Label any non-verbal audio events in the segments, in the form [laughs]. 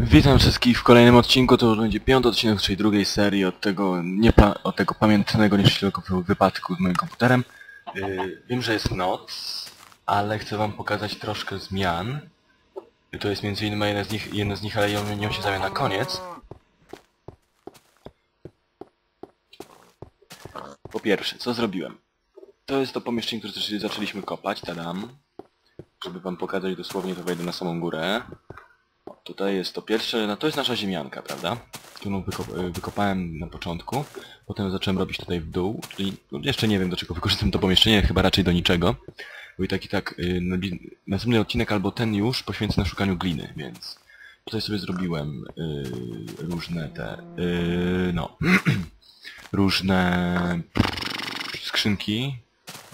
Witam wszystkich w kolejnym odcinku, to już będzie piąty odcinek tej drugiej serii od tego, nie od tego pamiętnego nieszczęśliwego wypadku z moim komputerem. Yy, wiem, że jest noc, ale chcę wam pokazać troszkę zmian. To jest między innymi jedna z nich, jedna z nich ale ją, nią się zajmę na koniec. Po pierwsze, co zrobiłem? To jest to pomieszczenie, które zaczęli- zaczęliśmy kopać, tadam. Żeby wam pokazać dosłownie, to wejdę na samą górę. Tutaj jest to pierwsze, no to jest nasza ziemianka, prawda? Którą wyko y, wykopałem na początku. Potem zacząłem robić tutaj w dół, czyli no, jeszcze nie wiem do czego wykorzystam to pomieszczenie, chyba raczej do niczego. Bo i tak i tak y, nabi- następny odcinek albo ten już poświęcę na szukaniu gliny, więc tutaj sobie zrobiłem y, różne te, no, [clears throat] różne skrzynki.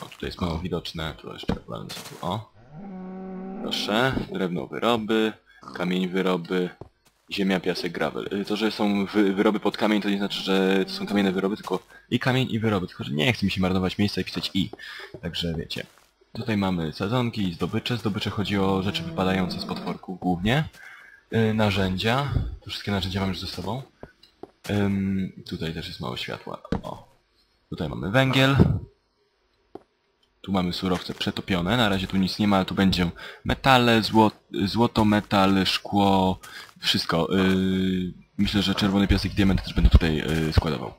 O, tutaj jest mało widoczne, tu jeszcze o. Proszę, drewno wyroby, kamień wyroby, ziemia, piasek, gravel. Y, To, że są wy wyroby pod kamień, to nie znaczy, że to są kamienne wyroby, tylko i kamień, i wyroby. Tylko, że nie chce mi się marnować miejsca i pisać i. Także wiecie. Tutaj mamy sadzonki i zdobycze. Zdobycze chodzi o rzeczy wypadające z potworków głównie. Y, narzędzia. To wszystkie narzędzia mam już ze sobą. Tutaj też jest mało światła. O. Tutaj mamy węgiel. Tu mamy surowce przetopione, na razie tu nic nie ma, ale tu będzie metale, zło, złoto, metal, szkło, wszystko. Yy, myślę, że czerwony piasek i diament też będę tutaj yy, składował.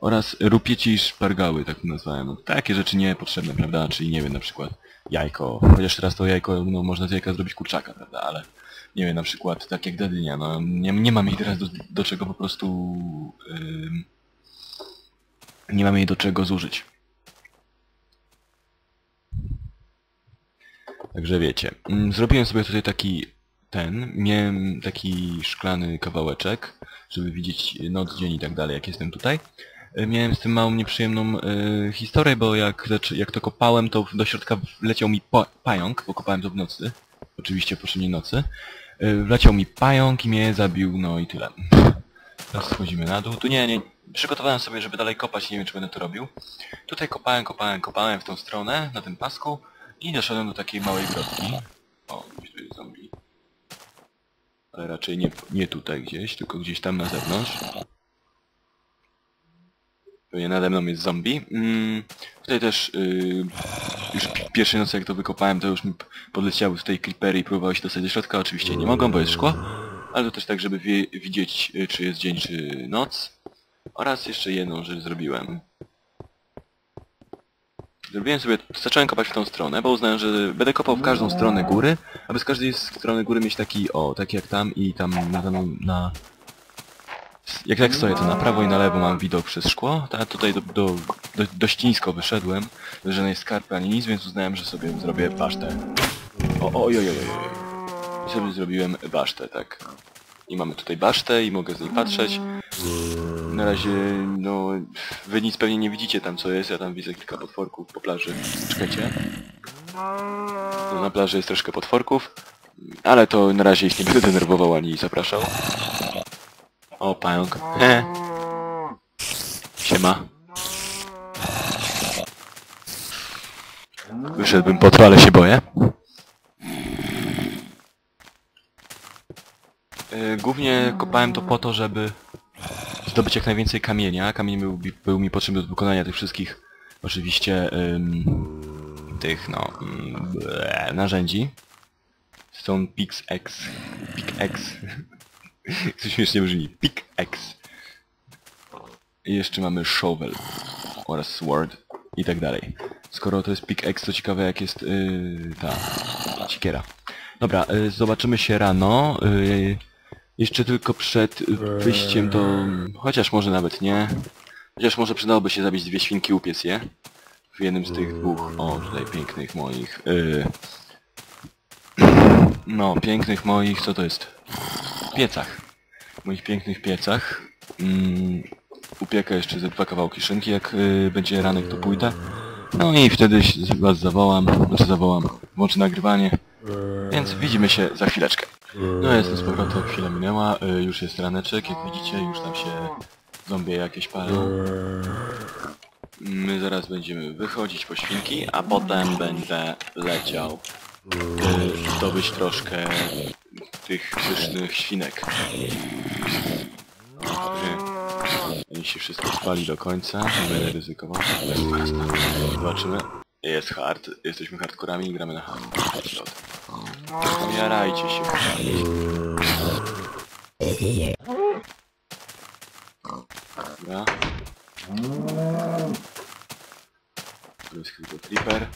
Oraz rupieci i szpargały, tak to nazwałem. No, takie rzeczy niepotrzebne, prawda? Czyli nie wiem, na przykład jajko. Chociaż teraz to jajko, no można z jajka zrobić kurczaka, prawda? Ale nie wiem, na przykład tak jak dadynia, no nie, nie mam jej teraz do, do czego po prostu... Yy, nie mam jej do czego zużyć. Także wiecie. Mm, Zrobiłem sobie tutaj taki ten, miałem taki szklany kawałeczek, żeby widzieć noc, dzień i tak dalej, jak jestem tutaj. E, Miałem z tym małą nieprzyjemną e, historię, bo jak, jak to kopałem, to do środka wleciał mi pa pająk, bo kopałem to w nocy. Oczywiście poprzedniej nocy. E, wleciał mi pająk i mnie zabił, no i tyle. Teraz schodzimy na dół. Tu nie, nie, przygotowałem sobie, żeby dalej kopać, nie wiem czy będę to robił. Tutaj kopałem, kopałem, kopałem w tą stronę, na tym pasku. I doszedłem do takiej małej grotki. O, gdzieś tu jest zombie. Ale raczej nie, nie tutaj gdzieś, tylko gdzieś tam na zewnątrz. Pewnie nade mną jest zombie. Mm, tutaj też yy, już pi- pierwszej nocy jak to wykopałem, to już mi podleciały tutaj creepery i próbowały się dostać do środka. Oczywiście nie mogą, bo jest szkło. Ale to też tak, żeby wie, widzieć, y, czy jest dzień, czy noc. Oraz jeszcze jedną rzecz zrobiłem. Zrobiłem sobie, zacząłem kopać w tą stronę, bo uznałem, że będę kopał w każdą stronę góry, aby z każdej strony góry mieć taki, o, taki jak tam i tam na, na, na jak tak stoję, to na prawo i na lewo mam widok przez szkło, a tutaj do, do, do, dość nisko wyszedłem, bez żadnej skarpy ani nic, więc uznałem, że sobie zrobię basztę. O, oj, oj, oj, oj. I sobie zrobiłem basztę, tak. I mamy tutaj basztę i mogę z niej patrzeć. Na razie, no, wy nic pewnie nie widzicie tam co jest, ja tam widzę kilka potworków po plaży. Czekajcie. No, na plaży jest troszkę potworków, ale to na razie ich nie będę denerwował ani zapraszał. O, pająk. He. [laughs] Siema. Wyszedłbym po to, ale się boję. Yy, Głównie kopałem to po to, żeby zdobyć jak najwięcej kamienia. Kamień był, był mi potrzebny do wykonania tych wszystkich, oczywiście, ym, tych, no, ym, ble, narzędzi. Stone Pickaxe. Pickaxe. to śmiesznie brzmi. Pickaxe. I jeszcze mamy shovel oraz sword i tak dalej. Skoro to jest pickaxe, to ciekawe jak jest yy, ta siekiera. Dobra, yy, zobaczymy się rano. Yy, jeszcze tylko przed wyjściem do... Chociaż może nawet nie. Chociaż może przydałoby się zabić dwie świnki, upiec je. W jednym z tych dwóch, o tutaj pięknych moich... Yy, no, pięknych moich, co to jest? Piecach. Moich pięknych piecach. Mm, upiekę jeszcze ze dwa kawałki szynki, jak y, będzie ranek to pójdę. No i wtedy was zawołam, znaczy zawołam, włączę nagrywanie. Więc widzimy się za chwileczkę. No jestem z powrotem, chwila minęła, y, już jest raneczek, jak widzicie, już tam się zombie jakieś palą. My zaraz będziemy wychodzić po świnki, a potem będę leciał y, zdobyć troszkę tych pysznych świnek. Oni się wszystko spali do końca, będę ryzykował. Jasne. Zobaczymy. Jest hard, jesteśmy hardkorami i gramy na hard. Jarajcie się. Dobra. Tu jest tylko creeper.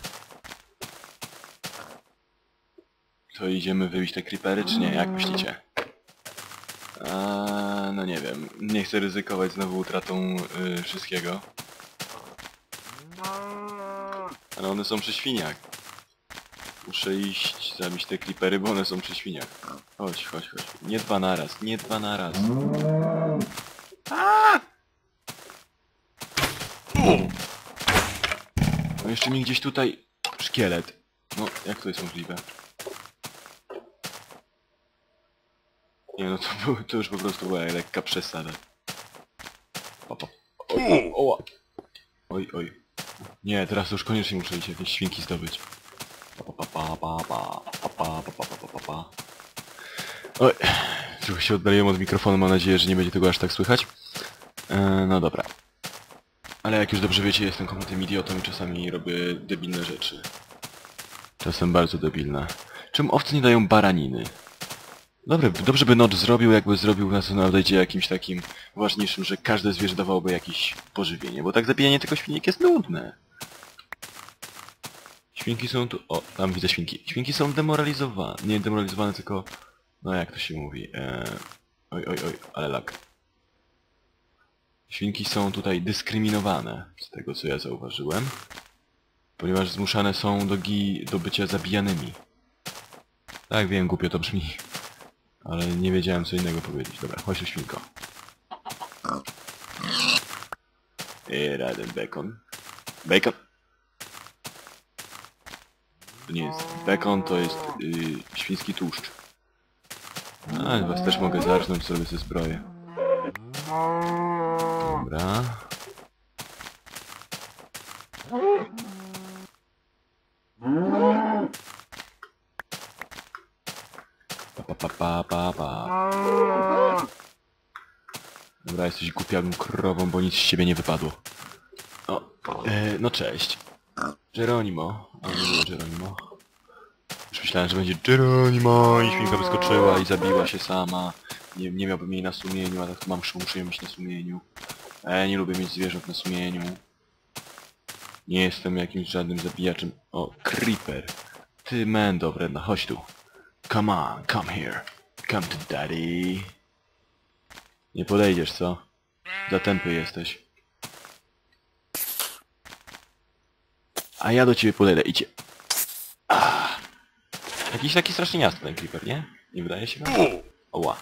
To idziemy wybić te creepery, czy nie? Jak myślicie? A, no nie wiem. Nie chcę ryzykować znowu utratą y, wszystkiego. Ale one są przy świniach. Muszę iść zabić te creepery, bo one są przy świniach. Chodź, chodź, chodź. Nie dwa naraz, nie dwa naraz. No jeszcze mi gdzieś tutaj szkielet. No, jak to jest możliwe? Nie no, to, był, to już po prostu była lekka przesada. Pa, pa. Oj, oła. oj, oj. Nie, teraz już koniecznie muszę iść jakieś świnki zdobyć. Oj, trochę się oddaliłem od mikrofonu, mam nadzieję, że nie będzie tego aż tak słychać. E, no dobra. Ale jak już dobrze wiecie, jestem kompletnym idiotą i czasami robię debilne rzeczy. Czasem bardzo debilne. Czemu owce nie dają baraniny? Dobre, dobrze by Notch zrobił, jakby zrobił na to na update'cie jakimś takim ważniejszym, że każde zwierzę dawałoby jakieś pożywienie, bo tak zabijanie tylko świnek jest nudne. Świnki są tu... O, tam widzę świnki. Świnki są demoralizowane. Nie demoralizowane, tylko... No jak to się mówi? Eee... Oj, oj, oj, ale lak. Świnki są tutaj dyskryminowane, z tego co ja zauważyłem. Ponieważ zmuszane są do, gi... do bycia zabijanymi. Tak, wiem, głupio to brzmi. Ale nie wiedziałem co innego powiedzieć. Dobra, chodź tu świnko. I raden bacon. Bacon! To nie jest bacon, to jest yy, świński tłuszcz. A, was też mogę zarżnąć sobie ze zbroję. Dobra. Pa, pa. Dobra, jesteś głupiawą krową, bo nic z ciebie nie wypadło. O, e, no cześć. Geronimo. A nie było Geronimo. Już myślałem, że będzie Geronimo i świnka wyskoczyła i zabiła się sama. Nie, nie miałbym jej na sumieniu, a tak mam muszę ją mieć na sumieniu. A ja nie lubię mieć zwierząt na sumieniu. Nie jestem jakimś żadnym zabijaczem. O, Creeper. Ty man, dobre, no chodź tu. Come on, come here. Come to daddy. Nie podejdziesz, co? Za tępy jesteś. A ja do ciebie podejdę, idzie. Ah. Jakiś taki strasznie jasny ten creeper, nie? Nie wydaje się wam? Oła.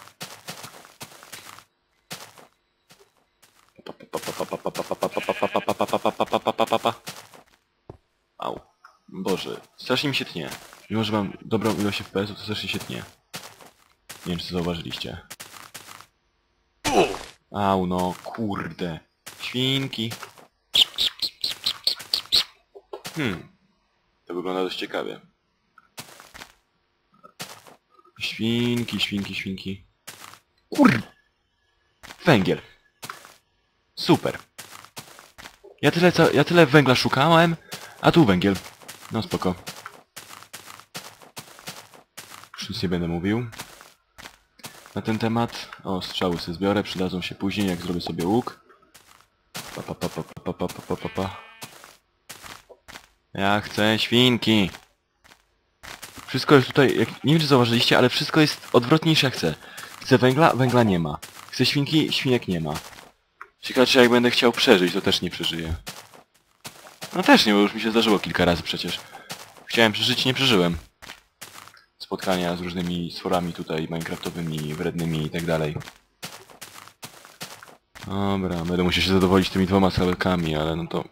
Au. Boże, strasznie mi się tnie. Mimo, że mam dobrą ilość FPS-ów, to strasznie się tnie. Nie wiem, czy zauważyliście. Au, no, kurde. Świnki. Hmm. To wygląda dość ciekawie. Świnki, świnki, świnki. Kur... Węgiel. Super. Ja tyle, co, ja tyle węgla szukałem, a tu węgiel. No spoko. Już nic nie będę mówił. Na ten temat. O, strzały sobie zbiorę, przydadzą się później, jak zrobię sobie łuk. Pa, pa, pa, pa, pa, pa, pa, pa, pa. Ja chcę świnki. Wszystko jest tutaj, jak, nie wiem czy zauważyliście, ale wszystko jest odwrotnie niż ja chcę. Chcę węgla, węgla nie ma. Chcę świnki, świniek nie ma. Ciekawe czy jak będę chciał przeżyć, to też nie przeżyję. No też nie, bo już mi się zdarzyło kilka razy przecież. Chciałem przeżyć, nie przeżyłem. Spotkania z różnymi stworami tutaj minecraftowymi, wrednymi i tak dalej. Dobra, będę musiał się zadowolić tymi dwoma salkami, ale no to